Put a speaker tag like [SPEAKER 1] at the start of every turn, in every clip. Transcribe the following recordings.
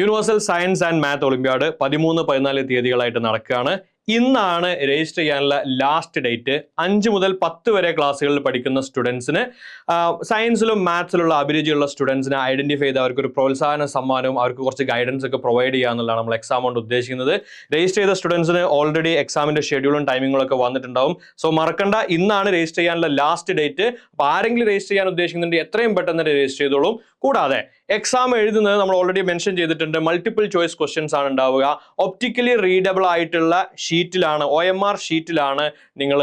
[SPEAKER 1] Universal science and math olympiad പതിമൂന്ന് പതിനാല് തീയതികളായിട്ട് നടക്കുകയാണ്. ഇന്നാണ് രജിസ്റ്റർ ചെയ്യാനുള്ള ലാസ്റ്റ് ഡേറ്റ് അഞ്ച് മുതൽ പത്ത് വരെ ക്ലാസ്സുകളിൽ പഠിക്കുന്ന സ്റ്റുഡൻസിന് സയൻസിലും മാത്സിലുള്ള അഭിരുചിയുള്ള സ്റ്റുഡൻസിനെ ഐഡന്റിഫൈ ചെയ്ത് അവർക്ക് ഒരു പ്രോത്സാഹന സമ്മാനവും അവർക്ക് കുറച്ച് ഗൈഡൻസ് ഒക്കെ പ്രൊവൈഡ് ചെയ്യുക എന്നുള്ളതാണ് നമ്മൾ എക്സാം കൊണ്ട് ഉദ്ദേശിക്കുന്നത്. രജിസ്റ്റർ ചെയ്ത സ്റ്റുഡൻസിന് ഓൾറെഡി എക്സാമിന്റെ ഷെഡ്യൂളും ടൈമിങ്ങും ഒക്കെ വന്നിട്ടുണ്ടാവും. സോ മറക്കണ്ട ഇന്നാണ് രജിസ്റ്റർ ചെയ്യാനുള്ള ലാസ്റ്റ് ഡേറ്റ് അപ്പോൾ ആരെങ്കിലും രജിസ്റ്റർ ചെയ്യാൻ ഉദ്ദേശിക്കുന്നുണ്ട് എത്രയും പെട്ടെന്ന് രജിസ്റ്റർ ചെയ്തോളും. കൂടാതെ എക്സാം എഴുതുന്നത് നമ്മൾ ഓൾറെഡി മെൻഷൻ ചെയ്തിട്ടുണ്ട്. മൾട്ടിപ്പിൾ ചോയ്സ് ക്വസ്റ്റ്യൻസ് ആണ് ഉണ്ടാവുക. ഒപ്റ്റിക്കലി റീഡബിൾ ആയിട്ടുള്ള ഷീറ്റിലാണ് ഒ എം ആർ ഷീറ്റിലാണ് നിങ്ങൾ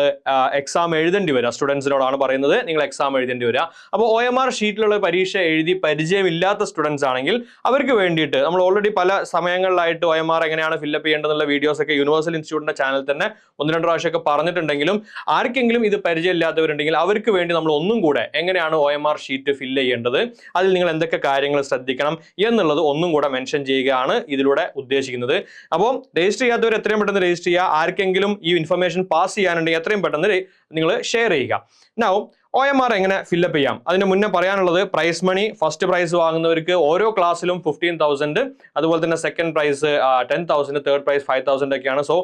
[SPEAKER 1] എക്സാം എഴുതേണ്ടി വരിക. സ്റ്റുഡൻസിനോടാണ് പറയുന്നത് നിങ്ങൾ എക്സാം എഴുതേണ്ടി വരിക. അപ്പോൾ ഒ എം ആർ ഷീറ്റിലുള്ള പരീക്ഷ എഴുതി പരിചയമില്ലാത്ത സ്റ്റുഡൻസ് ആണെങ്കിൽ അവർക്ക് വേണ്ടിയിട്ട് നമ്മൾ ഓൾറെഡി പല സമയങ്ങളിലായിട്ട് ഒ എം ആർ എങ്ങനെയാണ് ഫില്ലപ്പ് ചെയ്യേണ്ടതെന്നുള്ള വീഡിയോസ് ഒക്കെ യൂണിവേഴ്സൽ ഇൻസ്റ്റിറ്റ്യൂട്ടിന്റെ ചാനൽ തന്നെ ഒന്ന് രണ്ട് പ്രാവശ്യമൊക്കെ പറഞ്ഞിട്ടുണ്ടെങ്കിലും ആർക്കെങ്കിലും ഇത് പരിചയമില്ലാത്തവരുണ്ടെങ്കിൽ അവർക്ക് വേണ്ടി നമ്മൾ ഒന്നും കൂടെ എങ്ങനെയാണ് O M R sheet fill ചെയ്യേണ്ടത്? അതിൽ നിങ്ങൾ എന്തൊക്കെ കാര്യങ്ങൾ ശ്രദ്ധിക്കണം എന്നുള്ളത് ഒന്നും കൂടെ മെൻഷൻ ചെയ്യുകയാണ് ഇതിലൂടെ ഉദ്ദേശിക്കുന്നത്. അപ്പോൾ രജിസ്റ്റർ ചെയ്യാത്തവർ എത്രയും പെട്ടെന്ന് രജിസ്റ്റർ ചെയ്യുക. ആർക്കെങ്കിലും ഈ ഇൻഫർമേഷൻ പാസ് ചെയ്യാനുണ്ടെങ്കിൽ എത്രയും പെട്ടെന്ന് നിങ്ങൾ ഷെയർ ചെയ്യുക. നൗ ഒ എം ആർ എങ്ങനെ ഫില്ലപ്പ് ചെയ്യാം? അതിന് മുന്നേ പറയാനുള്ളത് പ്രൈസ് മണി ഫസ്റ്റ് പ്രൈസ് വാങ്ങുന്നവർക്ക് ഓരോ ക്ലാസ്സിലും ഫിഫ്റ്റീൻ തൗസൻഡ് അതുപോലെ തന്നെ second prize ten thousand third prize five thousand ഒക്കെയാണ്. സോ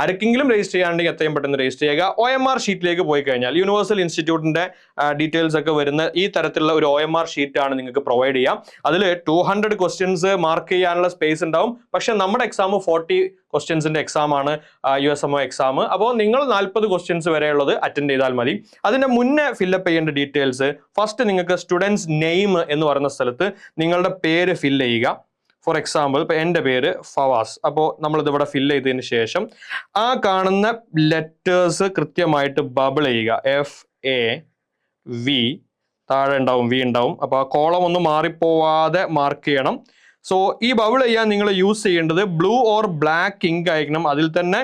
[SPEAKER 1] ആർക്കെങ്കിലും രജിസ്റ്റർ ചെയ്യാണ്ടെങ്കിൽ എത്രയും പെട്ടെന്ന് രജിസ്റ്റർ ചെയ്യുക. ഒ എം ആർ ഷീറ്റിലേക്ക് പോയി കഴിഞ്ഞാൽ യൂണിവേഴ്സൽ ഇൻസ്റ്റിറ്റ്യൂട്ടിന്റെ ഡീറ്റെയിൽസ് ഒക്കെ വരുന്ന ഈ തരത്തിലുള്ള ഒരു ഒ എം ആർ ഷീറ്റ് ആണ് നിങ്ങൾക്ക് പ്രൊവൈഡ് ചെയ്യാം. അതിൽ ടു ഹൺഡ്രഡ് ക്വസ്റ്റ്യൻസ് മാർക്ക് ചെയ്യാനുള്ള സ്പേസ് ഉണ്ടാവും. പക്ഷെ നമ്മുടെ എക്സാം ഫോർട്ടി ക്വസ്റ്റ്യൻസിന്റെ എക്സാം ആണ് U S M O exam അപ്പോൾ നിങ്ങൾ നാൽപ്പത് ക്വസ്റ്റ്യൻസ് വരെയുള്ളത് അറ്റൻഡ് ചെയ്താൽ മതി. അതിന്റെ മുന്നേ ഫില്ലപ്പ് ചെയ്യേണ്ട ഡീറ്റെയിൽസ് ഫസ്റ്റ് നിങ്ങൾക്ക് സ്റ്റുഡൻസ് നെയിം എന്ന് പറയുന്ന സ്ഥലത്ത് നിങ്ങളുടെ പേര് ഫില്ല് ചെയ്യുക. ഫോർ എക്സാമ്പിൾ ഇപ്പൊ എന്റെ പേര് ഫവാസ്. അപ്പോൾ നമ്മൾ ഇതിവിടെ ഫില്ല് ചെയ്തതിന് ശേഷം ആ കാണുന്ന ലെറ്റേഴ്സ് കൃത്യമായിട്ട് ബബിൾ ചെയ്യുക. എഫ് എ വി താഴെ ഉണ്ടാവും വി ഉണ്ടാവും. അപ്പോൾ ആ കോളം ഒന്നും മാറിപ്പോവാതെ മാർക്ക് ചെയ്യണം. സോ ഈ ബബിൾ ചെയ്യാൻ നിങ്ങൾ യൂസ് ചെയ്യേണ്ടത് ബ്ലൂ ഓർ ബ്ലാക്ക് ഇങ്ക് ആയിരിക്കണം. അതിൽ തന്നെ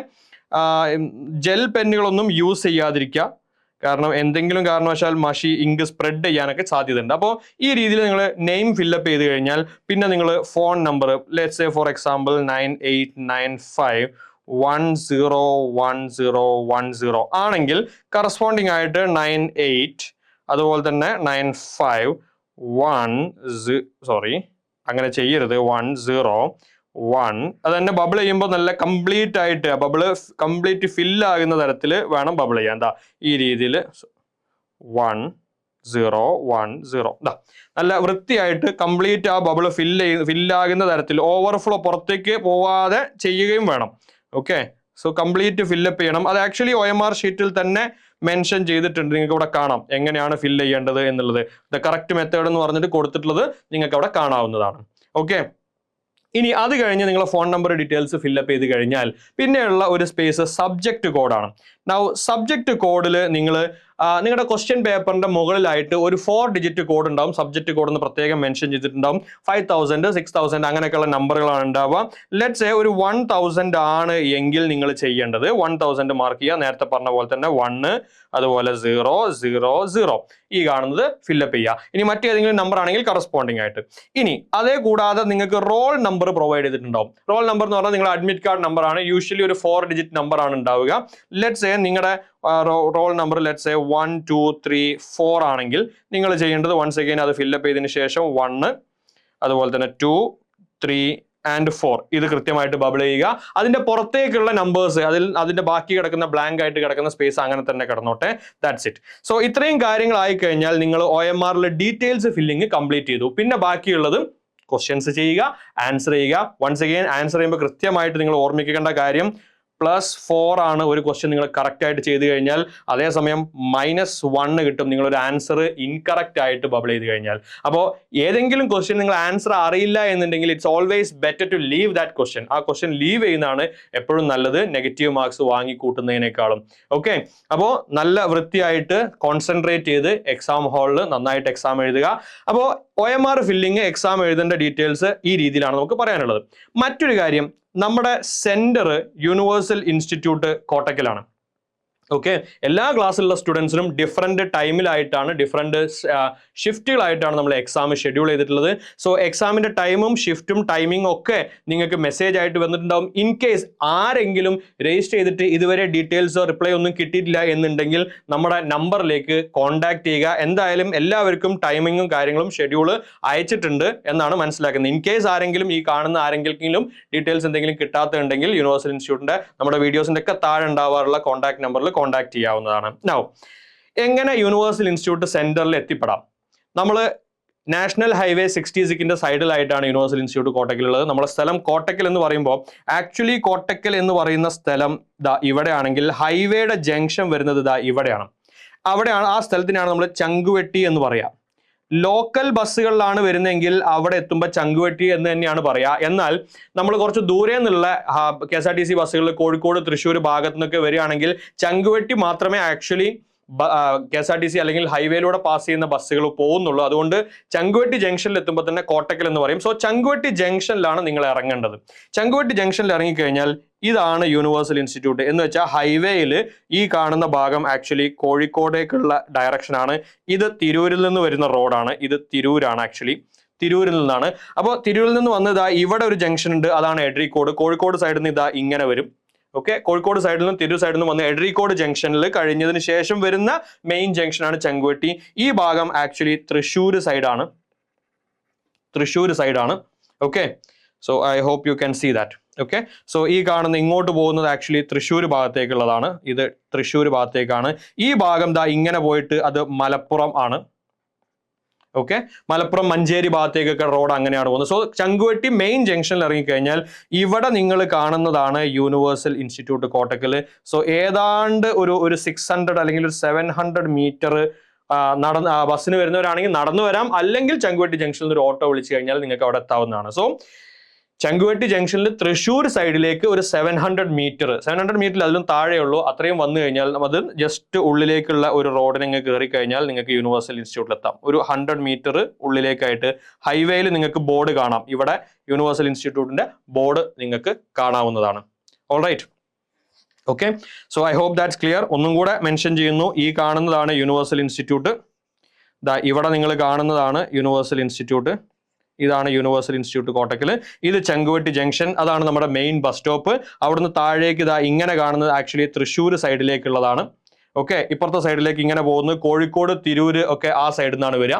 [SPEAKER 1] ജെൽ പെന്നുകളൊന്നും യൂസ് ചെയ്യാതിരിക്കുക. കാരണം എന്തെങ്കിലും കാരണവശാൽ മഷി ഇങ്ക് സ്പ്രെഡ് ചെയ്യാനൊക്കെ സാധ്യതയുണ്ട്. അപ്പോൾ ഈ രീതിയിൽ നിങ്ങൾ നെയിം ഫില്ലപ്പ് ചെയ്ത് കഴിഞ്ഞാൽ പിന്നെ നിങ്ങൾ phone number let's say for example nine eight nine five one zero one zero one zero ആണെങ്കിൽ കറസ്പോണ്ടിങ് ആയിട്ട് നയൻ എയ്റ്റ് അതുപോലെ തന്നെ നയൻ ഫൈവ് വൺ സോറി അങ്ങനെ ചെയ്യരുത്. വൺ സീറോ വൺ അത് തന്നെ ബബിൾ ചെയ്യുമ്പോൾ നല്ല കംപ്ലീറ്റ് ആയിട്ട് ബബിൾ കംപ്ലീറ്റ് ഫില്ലാകുന്ന തരത്തിൽ വേണം ബബിൾ ചെയ്യാൻ. എന്താ ഈ രീതിയിൽ വൺ സീറോ വൺ സീറോ ഇതാ നല്ല വൃത്തിയായിട്ട് കംപ്ലീറ്റ് ആ ബബിൾ ഫില്ല് ചെയ്ത് ഫില്ലാകുന്ന തരത്തിൽ ഓവർഫ്ലോ പുറത്തേക്ക് പോവാതെ ചെയ്യുകയും വേണം. ഓക്കെ സോ കംപ്ലീറ്റ് ഫില്ലപ്പ് ചെയ്യണം. അത് ആക്ച്വലി ഒ എം ആർ ഷീറ്റിൽ തന്നെ മെൻഷൻ ചെയ്തിട്ടുണ്ട്. നിങ്ങൾക്ക് ഇവിടെ കാണാം. എങ്ങനെയാണ് ഫിൽ ചെയ്യേണ്ടത് എന്നുള്ളത്. ദ കറക്റ്റ് മെത്തേഡ് എന്ന് പറഞ്ഞിട്ട് കൊടുത്തിട്ടുള്ളത് നിങ്ങൾക്ക് അവിടെ കാണാവുന്നതാണ്. ഓക്കെ ഇനി അത് കഴിഞ്ഞ് നിങ്ങളെ ഫോൺ നമ്പർ ഡീറ്റെയിൽസ് ഫില്ലപ്പ് ചെയ്ത് കഴിഞ്ഞാൽ പിന്നെയുള്ള ഒരു സ്പേസ് സബ്ജക്റ്റ് കോഡാണ് നൗ സബ്ജക്റ്റ് കോഡിൽ നിങ്ങൾ നിങ്ങളുടെ ക്വസ്റ്റ്യൻ പേപ്പറിന്റെ മുകളിലായിട്ട് ഒരു ഫോർ ഡിജിറ്റ് കോഡ് ഉണ്ടാവും. സബ്ജക്റ്റ് കോഡ് എന്ന് പ്രത്യേകം മെൻഷൻ ചെയ്തിട്ടുണ്ടാവും. ഫൈവ് തൗസൻഡ് സിക്സ് തൗസൻഡ് അങ്ങനെയൊക്കെയുള്ള നമ്പറുകളാണ് ഉണ്ടാവുക. ലെറ്റ്സ് ഒരു വൺ തൗസൻഡ് ആണ് എങ്കിൽ നിങ്ങൾ ചെയ്യേണ്ടത്. വൺ തൗസൻഡ് മാർക്ക് ചെയ്യുക. നേരത്തെ പറഞ്ഞ പോലെ തന്നെ വണ്ണ് അതുപോലെ സീറോ സീറോ സീറോ ഈ കാണുന്നത് ഫില്ലപ്പ് ചെയ്യുക. ഇനി മറ്റേതെങ്കിലും നമ്പർ ആണെങ്കിൽ കറസ്പോണ്ടിങ് ആയിട്ട്. ഇനി അതേ കൂടാതെ നിങ്ങൾക്ക് റോൾ നമ്പർ പ്രൊവൈഡ് ചെയ്തിട്ടുണ്ടാവും. റോൾ നമ്പർ എന്ന് പറഞ്ഞാൽ നിങ്ങൾ അഡ്മിറ്റ് കാർഡ് നമ്പർ ആണ്. യൂഷ്വലി ഒരു ഫോർ ഡിജിറ്റ് നമ്പർ ആണ് ഉണ്ടാവുക. ലെറ്റ്സ് എ നിങ്ങളുടെ roll number let's a one two three four ആണെങ്കിൽ നിങ്ങൾ ചെയ്യേണ്ടത് വൺസ് അഗൈൻ അത് ഫില്ലപ്പ് ചെയ്തതിന് ശേഷം വണ്ണ് അതുപോലെ തന്നെ ടു ത്രീ ആൻഡ് ഫോർ ഇത് കൃത്യമായിട്ട് ബബിൾ ചെയ്യുക. അതിന്റെ പുറത്തേക്കുള്ള നമ്പേഴ്സ് അതിൽ അതിന്റെ ബാക്കി കിടക്കുന്ന ബ്ലാങ്ക് ആയിട്ട് കിടക്കുന്ന സ്പേസ് അങ്ങനെ തന്നെ കിടന്നോട്ടെ. ദാറ്റ്സ് ഇറ്റ് സോ ഇത്രയും കാര്യങ്ങളായി കഴിഞ്ഞാൽ നിങ്ങൾ ഒ എം ആറിലെ ഡീറ്റെയിൽസ് ഫില്ലിംഗ് കംപ്ലീറ്റ് ചെയ്തു. പിന്നെ ബാക്കിയുള്ളത് ക്വസ്റ്റ്യൻസ് ചെയ്യുക ആൻസർ ചെയ്യുക. വൺസ് അഗെയിൻ ആൻസർ ചെയ്യുമ്പോൾ കൃത്യമായിട്ട് നിങ്ങൾ ഓർമ്മിക്കേണ്ട കാര്യം പ്ലസ് ഫോർ ആണ് ഒരു ക്വസ്റ്റ്യൻ നിങ്ങൾ കറക്റ്റ് ആയിട്ട് ചെയ്ത് കഴിഞ്ഞാൽ. അതേസമയം മൈനസ് വണ്ണ് കിട്ടും. നിങ്ങൾ ഒരു ആൻസർ ഇൻകറക്റ്റ് ആയിട്ട് ബബിൾ ചെയ്ത് കഴിഞ്ഞാൽ. അപ്പോൾ ഏതെങ്കിലും ക്വസ്റ്റ്യൻ നിങ്ങൾ ആൻസർ അറിയില്ല എന്നുണ്ടെങ്കിൽ it's always better to leave that question ആ ക്വസ്റ്റ്യൻ ലീവ് ചെയ്യുന്നതാണ് എപ്പോഴും നല്ലത്. നെഗറ്റീവ് മാർക്സ് വാങ്ങി കൂട്ടുന്നതിനേക്കാളും ഓക്കെ അപ്പോൾ നല്ല വൃത്തിയായിട്ട് കോൺസെൻട്രേറ്റ് ചെയ്ത് എക്സാം ഹാളിൽ നന്നായിട്ട് എക്സാം എഴുതുക. അപ്പോൾ O M R filling exam എഴുതേണ്ട ഡീറ്റെയിൽസ് ഈ രീതിയിലാണ് നമുക്ക് പറയാനുള്ളത്. മറ്റൊരു കാര്യം നമ്മുടെ സെന്റർ യൂണിവേഴ്സൽ ഇൻസ്റ്റിറ്റ്യൂട്ട് കോട്ടക്കലാണ്. ഓക്കെ എല്ലാ ക്ലാസ്സിലുള്ള സ്റ്റുഡൻസിനും ഡിഫറന്റ് ടൈമിലായിട്ടാണ് ഡിഫറന്റ് ഷിഫ്റ്റുകളായിട്ടാണ് നമ്മൾ എക്സാം ഷെഡ്യൂൾ ചെയ്തിട്ടുള്ളത്. സോ എക്സാമിന്റെ ടൈമും ഷിഫ്റ്റും ടൈമിംഗ് ഒക്കെ നിങ്ങൾക്ക് മെസ്സേജ് ആയിട്ട് വന്നിട്ടുണ്ടാവും. ഇൻ കേസ് ആരെങ്കിലും രജിസ്റ്റർ ചെയ്തിട്ട് ഇതുവരെ ഡീറ്റെയിൽസോ റിപ്ലൈ ഒന്നും കിട്ടിയിട്ടില്ല എന്നുണ്ടെങ്കിൽ നമ്മുടെ നമ്പറിലേക്ക് കോൺടാക്ട് ചെയ്യുക. എന്തായാലും എല്ലാവർക്കും ടൈമിങ്ങും കാര്യങ്ങളും ഷെഡ്യൂൾ അയച്ചിട്ടുണ്ട് എന്നാണ് മനസ്സിലാക്കുന്നത്. ഇൻ കേസ് ആരെങ്കിലും ഈ കാണുന്ന ആരെങ്കിലും ഡീറ്റെയിൽസ് എന്തെങ്കിലും കിട്ടാത്തുണ്ടെങ്കിൽ യൂണിവേഴ്സൽ ഇൻസ്റ്റിറ്റ്യൂട്ടിന്റെ നമ്മുടെ വീഡിയോസിന്റെ ഒക്കെ താഴെ ഉണ്ടാവാറുള്ള കോൺടാക്ട് നമ്പറിൽ കോൺടാക്ട് ചെയ്യാവുന്നതാണ്. നൗ എങ്ങനെ യൂണിവേഴ്സൽ ഇൻസ്റ്റിറ്റ്യൂട്ട് സെന്ററിൽ എത്തിപ്പെടാം? നമ്മൾ നാഷണൽ ഹൈവേ സിക്സ്റ്റി സിക്കിന്റെ സൈഡിലായിട്ടാണ് യൂണിവേഴ്സൽ ഇൻസ്റ്റിറ്റ്യൂട്ട് കോട്ടക്കലുള്ളത്. നമ്മുടെ സ്ഥലം കോട്ടക്കൽ എന്ന് പറയുമ്പോൾ ആക്ച്വലി കോട്ടക്കൽ എന്ന് പറയുന്ന സ്ഥലം ഇതാ ഇവിടെയാണെങ്കിൽ ഹൈവേയുടെ ജംഗ്ഷൻ വരുന്നത് ഇതാ ഇവിടെയാണ്. അവിടെയാണ് ആ സ്ഥലത്തിനാണ് നമ്മൾ ചങ്കുവെട്ടി എന്ന് പറയാം. ലോക്കൽ ബസ്സുകളിലാണ് വരുന്നതെങ്കിൽ അവിടെ എത്തുമ്പോൾ ചങ്കുവെട്ടി എന്ന് തന്നെയാണ് പറയുക എന്നാൽ നമ്മൾ കുറച്ച് ദൂരെ നിന്നുള്ള K S R T C ബസ്സുകളിൽ കോഴിക്കോട് തൃശ്ശൂർ ഭാഗത്തു നിന്നൊക്കെ വരികയാണെങ്കിൽ ചങ്കുവെട്ടി മാത്രമേ actually K S R T C അല്ലെങ്കിൽ ഹൈവേയിലൂടെ പാസ് ചെയ്യുന്ന ബസ്സുകൾ പോകുന്നുള്ളൂ. അതുകൊണ്ട് ചങ്കുവെട്ടി ജംഗ്ഷനിൽ എത്തുമ്പോൾ തന്നെ കോട്ടക്കൽ എന്ന് പറയും. സോ ചങ്കുവെട്ടി ജംഗ്ഷനിലാണ് നിങ്ങൾ ഇറങ്ങേണ്ടത്. ചങ്കുവെട്ടി ജംഗ്ഷനിൽ ഇറങ്ങിക്കഴിഞ്ഞാൽ ഇതാണ് യൂണിവേഴ്സൽ ഇൻസ്റ്റിറ്റ്യൂട്ട് എന്ന് വെച്ചാൽ ഹൈവേയിൽ ഈ കാണുന്ന ഭാഗം ആക്ച്വലി കോഴിക്കോടേക്കുള്ള ഡയറക്ഷനാണ് ഇത് തിരൂരിൽ നിന്ന് വരുന്ന റോഡാണ്. ഇത് തിരൂരാണ് ആക്ച്വലി. തിരൂരിൽ നിന്നാണ്. അപ്പോൾ തിരൂരിൽ നിന്ന് വന്നതാ ഇവിടെ ഒരു ജംഗ്ഷൻ ഉണ്ട്. അതാണ് എഡ്രിക്കോട് കോഴിക്കോട് സൈഡിൽ നിന്ന് ഇതാ ഇങ്ങനെ വരും. ഓക്കെ കോഴിക്കോട് സൈഡിൽ നിന്നും തിരൂർ സൈഡിൽ നിന്നും വന്ന് എഡ്രിക്കോട് ജംഗ്ഷനിൽ കഴിഞ്ഞതിന് ശേഷം വരുന്ന മെയിൻ ജംഗ്ഷനാണ് ചെങ്കുവെട്ടി. ഈ ഭാഗം ആക്ച്വലി തൃശ്ശൂർ സൈഡാണ് തൃശ്ശൂർ സൈഡാണ് okay so I hope you can see that okay so ഈ കാണുന്ന ഇങ്ങോട്ട് പോകുന്നത് ആക്ച്വലി തൃശ്ശൂർ ഭാഗത്തേക്കുള്ളതാണ്. ഇത് തൃശ്ശൂർ ഭാഗത്തേക്കാണ്. ഈ ഭാഗം ദാ ഇങ്ങനെ പോയിട്ട് അത് മലപ്പുറം ആണ്. ഓക്കെ മലപ്പുറം മഞ്ചേരി ഭാഗത്തേക്കൊക്കെ റോഡ് അങ്ങനെയാണ് പോകുന്നത്. സോ ചങ്കുവെട്ടി മെയിൻ ജംഗ്ഷനിൽ ഇറങ്ങിക്കഴിഞ്ഞാൽ ഇവിടെ നിങ്ങൾ കാണുന്നതാണ് യൂണിവേഴ്സൽ ഇൻസ്റ്റിറ്റ്യൂട്ട് കോട്ടക്കൽ. സോ ഏതാണ്ട് ഒരു ഒരു സിക്സ് ഹൺഡ്രഡ് അല്ലെങ്കിൽ ഒരു സെവൻ ഹൺഡ്രഡ് മീറ്റർ നടന്ന് ബസ്സിന് വരുന്നവരാണെങ്കിൽ നടന്നു വരാം. അല്ലെങ്കിൽ ചങ്കുവെട്ടി ജംഗ്ഷനിൽ ഒരു ഓട്ടോ വിളിച്ചു കഴിഞ്ഞാൽ നിങ്ങൾക്ക് അവിടെ എത്താവുന്നതാണ്. സോ ചങ്കുവെട്ടി ജംഗ്ഷനിൽ തൃശ്ശൂർ സൈഡിലേക്ക് ഒരു seven hundred metre seven hundred മീറ്ററിൽ അതിലും താഴെയുള്ളൂ. അത്രയും വന്നു കഴിഞ്ഞാൽ അത് ജസ്റ്റ് ഉള്ളിലേക്കുള്ള ഒരു റോഡിന് നിങ്ങൾ കയറി കഴിഞ്ഞാൽ നിങ്ങൾക്ക് യൂണിവേഴ്സൽ ഇൻസ്റ്റിറ്റ്യൂട്ടിൽ എത്താം. ഒരു ഹൺഡ്രഡ് മീറ്റർ ഉള്ളിലേക്കായിട്ട് ഹൈവേയിൽ നിങ്ങൾക്ക് ബോർഡ് കാണാം. ഇവിടെ യൂണിവേഴ്സൽ ഇൻസ്റ്റിറ്റ്യൂട്ടിന്റെ ബോർഡ് നിങ്ങൾക്ക് കാണാവുന്നതാണ്. All right okay so I hope that's clear ഒന്നും കൂടെ മെൻഷൻ ചെയ്യുന്നു. ഈ കാണുന്നതാണ് യൂണിവേഴ്സൽ ഇൻസ്റ്റിറ്റ്യൂട്ട് ഇവിടെ നിങ്ങൾ കാണുന്നതാണ് യൂണിവേഴ്സൽ ഇൻസ്റ്റിറ്റ്യൂട്ട് ഇതാണ് യൂണിവേഴ്സൽ ഇൻസ്റ്റിറ്റ്യൂട്ട് കോട്ടക്കൽ. ഇത് ചെങ്കുവെട്ടി ജംഗ്ഷൻ അതാണ് നമ്മുടെ മെയിൻ ബസ് സ്റ്റോപ്പ് അവിടുന്ന് താഴേക്ക് ഇതാ ഇങ്ങനെ കാണുന്നത് ആക്ച്വലി തൃശ്ശൂർ സൈഡിലേക്കുള്ളതാണ് ഓക്കെ ഇപ്പുറത്തെ സൈഡിലേക്ക് ഇങ്ങനെ പോകുന്നത് കോഴിക്കോട് തിരൂര് ഒക്കെ ആ സൈഡിൽ നിന്നാണ് വരിക.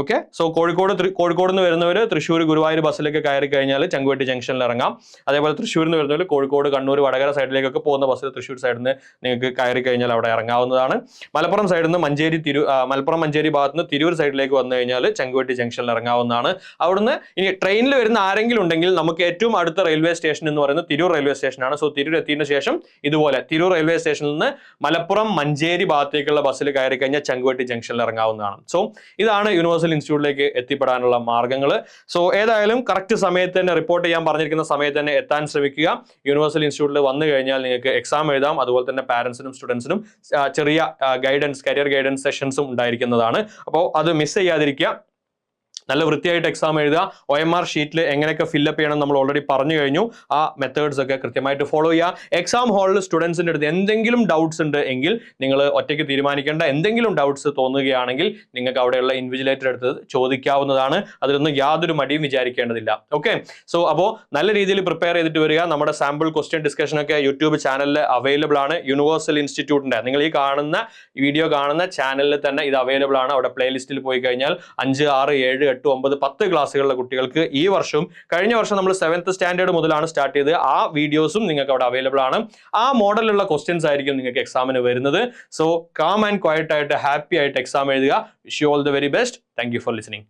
[SPEAKER 1] ഓക്കെ സോ കോഴിക്കോട് കോഴിക്കോട് നിന്ന് വരുന്നവർ തൃശ്ശൂർ ഗുരുവായൂർ ബസ്സിലേക്ക് കയറി കഴിഞ്ഞാൽ ചങ്കുവെട്ടി ജംഗ്ഷനിൽ ഇറങ്ങാം. അതേപോലെ തൃശ്ശൂരിൽ നിന്ന് വരുന്നവർ കോഴിക്കോട് കണ്ണൂർ വടകര സൈഡിലേക്കൊക്കെ പോകുന്ന ബസ്സിൽ തൃശ്ശൂർ സൈഡിൽ നിന്ന് നിങ്ങൾക്ക് കയറി കഴിഞ്ഞാൽ അവിടെ ഇറങ്ങാവുന്നതാണ്. മലപ്പുറം സൈഡിൽ നിന്ന് മഞ്ചേരി തിരു മലപ്പുറം മഞ്ചേരി ഭാഗത്ത് നിന്ന് തിരൂർ സൈഡിലേക്ക് വന്നു കഴിഞ്ഞാൽ ചങ്കുവെട്ടി ജംഗ്ഷനിൽ ഇറങ്ങാവുന്നതാണ്. അവിടുന്ന് ഇനി ട്രെയിനിൽ വരുന്ന ആരെങ്കിലും ഉണ്ടെങ്കിൽ നമുക്ക് ഏറ്റവും അടുത്ത റെയിൽവേ സ്റ്റേഷൻ എന്ന് പറയുന്നത് തിരൂർ റെയിൽവേ സ്റ്റേഷനാണ് സോ തിരൂർ എത്തിയതിനു ശേഷം ഇതുപോലെ തിരൂർ റെയിൽവേ സ്റ്റേഷനിൽ നിന്ന് മലപ്പുറം മഞ്ചേരി ഭാഗത്തേക്കുള്ള ബസ്സിൽ കയറി കഴിഞ്ഞാൽ ചങ്കുവെട്ടി ജംഗ്ഷനിൽ ഇറങ്ങാവുന്നതാണ്. സോ ഇതാണ് യൂണിവേഴ്സൽ ഇൻസ്റ്റിറ്റ്യൂട്ടിലേക്ക് എത്തിപ്പെടാനുള്ള മാർഗങ്ങൾ സോ ഏതായാലും കറക്റ്റ് സമയത്ത് തന്നെ റിപ്പോർട്ട് ചെയ്യാൻ പറഞ്ഞിരിക്കുന്ന സമയത്ത് തന്നെ എത്താൻ ശ്രമിക്കുക. യൂണിവേഴ്സൽ ഇൻസ്റ്റിറ്റ്യൂട്ടിൽ വന്നു കഴിഞ്ഞാൽ നിങ്ങൾക്ക് എക്സാം എഴുതാം. അതുപോലെ തന്നെ പാരൻസിനും സ്റ്റുഡൻസിനും ചെറിയ ഗൈഡൻസ് കരിയർ ഗൈഡൻസ് സെഷൻസും ഉണ്ടായിരിക്കുന്നതാണ്. അപ്പോൾ അത് മിസ് ചെയ്യാതിരിക്കുക. നല്ല വൃത്തിയായിട്ട് എക്സാം എഴുതുക. ഒ എം ആർ ഷീറ്റിൽ എങ്ങനെയൊക്കെ ഫില്ലപ്പ് ചെയ്യണം നമ്മൾ ഓൾറെഡി പറഞ്ഞു കഴിഞ്ഞു. ആ മെത്തേഡ്സ് ഒക്കെ കൃത്യമായിട്ട് ഫോളോ ചെയ്യുക. എക്സാം ഹാളിൽ സ്റ്റുഡൻസിന്റെ അടുത്ത് എന്തെങ്കിലും ഡൗട്ട്സ് ഉണ്ട് എങ്കിൽ നിങ്ങൾ ഒറ്റയ്ക്ക് തീരുമാനിക്കേണ്ട എന്തെങ്കിലും ഡൗട്ട്സ് തോന്നുകയാണെങ്കിൽ നിങ്ങൾക്ക് അവിടെയുള്ള ഇൻവിജിലേറ്റർ അടുത്ത് ചോദിക്കാവുന്നതാണ്. അതിലൊന്നും യാതൊരു മടിയും വിചാരിക്കേണ്ടതില്ല. ഓക്കെ സോ അപ്പോൾ നല്ല രീതിയിൽ പ്രിപ്പയർ ചെയ്തിട്ട് വരിക. നമ്മുടെ സാമ്പിൾ ക്വസ്റ്റ്യൻ ഡിസ്കഷൻ ഒക്കെ യൂട്യൂബ് ചാനലിൽ അവൈലബിൾ ആണ്. യൂണിവേഴ്സൽ ഇൻസ്റ്റിറ്റ്യൂട്ടിന്റെ നിങ്ങൾ ഈ കാണുന്ന വീഡിയോ കാണുന്ന ചാനലിൽ തന്നെ ഇത് അവൈലബിൾ ആണ്. അവിടെ പ്ലേലിസ്റ്റിൽ പോയി കഴിഞ്ഞാൽ അഞ്ച് ആറ് ഏഴ് എട്ട് ഒമ്പത് പത്ത് ക്ലാസ്സുകളിലെ കുട്ടികൾക്ക് ഈ വർഷവും കഴിഞ്ഞ വർഷം നമ്മൾ സെവൻത്ത് സ്റ്റാൻഡേർഡ് മുതലാണ് സ്റ്റാർട്ട് ചെയ്ത് ആ വീഡിയോസും നിങ്ങൾക്ക് അവിടെ അവൈലബിൾ ആണ്. ആ മോഡലുള്ള ക്വസ്റ്റ്യൻസ് ആയിരിക്കും നിങ്ങൾക്ക് എക്സാമിന് വരുന്നത്. സോ കാം ആൻഡ് ക്വയറ്റ് ആയിട്ട് ഹാപ്പി ആയിട്ട് എക്സാം എഴുതുക. Wish you all the very best thank for listening